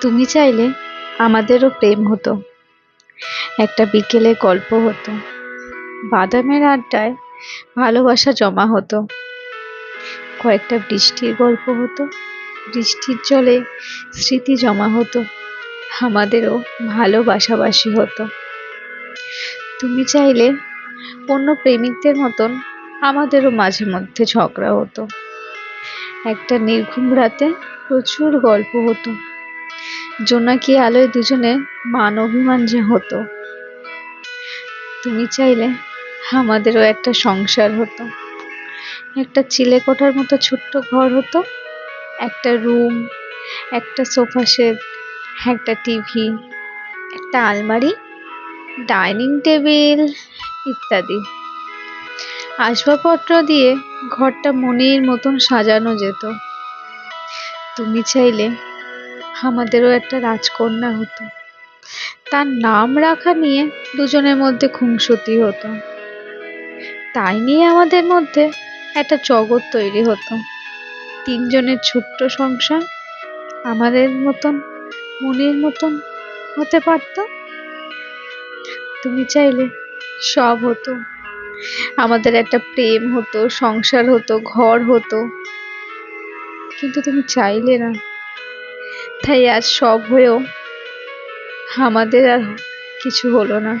তুমি চাইলে আমাদেরও প্রেম হতো। একটা বিকেলে গল্প হতো। বাদামের আড্ডায় ভালোবাসা জমা হতো। কয়েকটা বৃষ্টির গল্প হতো। বৃষ্টির জলে স্মৃতি জমা হতো। আমাদেরও ভালোবাসাবাসি হতো। তুমি চাইলে অন্য প্রেমিকদের মতন আমাদেরও মাঝে মধ্যে ঝগড়া হতো। একটা নির্ঘুম রাতে প্রচুর গল্প হতো। জোনাকি আলোয় দুজনে মান অভিমান যে হতো, তুমি চাইলে আমাদেরও একটা সংসার হতো। একটা চিলে কোঠার মতো ছোট্ট ঘর হতো, একটা রুম, একটা সোফা সেট, একটা টিভি, একটা আলমারি, ডাইনিং টেবিল ইত্যাদি। আসবাবপত্র দিয়ে ঘরটা মনের মতন সাজানো যেত। তুমি চাইলে আমাদেরও একটা রাজকন্যা হতো। তার নাম রাখা নিয়ে দুজনের মধ্যে খুনসুটি হতো। তাই নিয়ে আমাদের মধ্যে একটা জগৎ তৈরি হতো। তিনজনের ছোট্ট সংসার আমাদের মতন, মনের মতন হতে পারতো। তুমি চাইলে সব হতো। আমাদের একটা প্রেম হতো, সংসার হতো, ঘর হতো। কিন্তু তুমি চাইলে না। তাই আজ সব হয়েও আমাদের আর কিছু হলো না।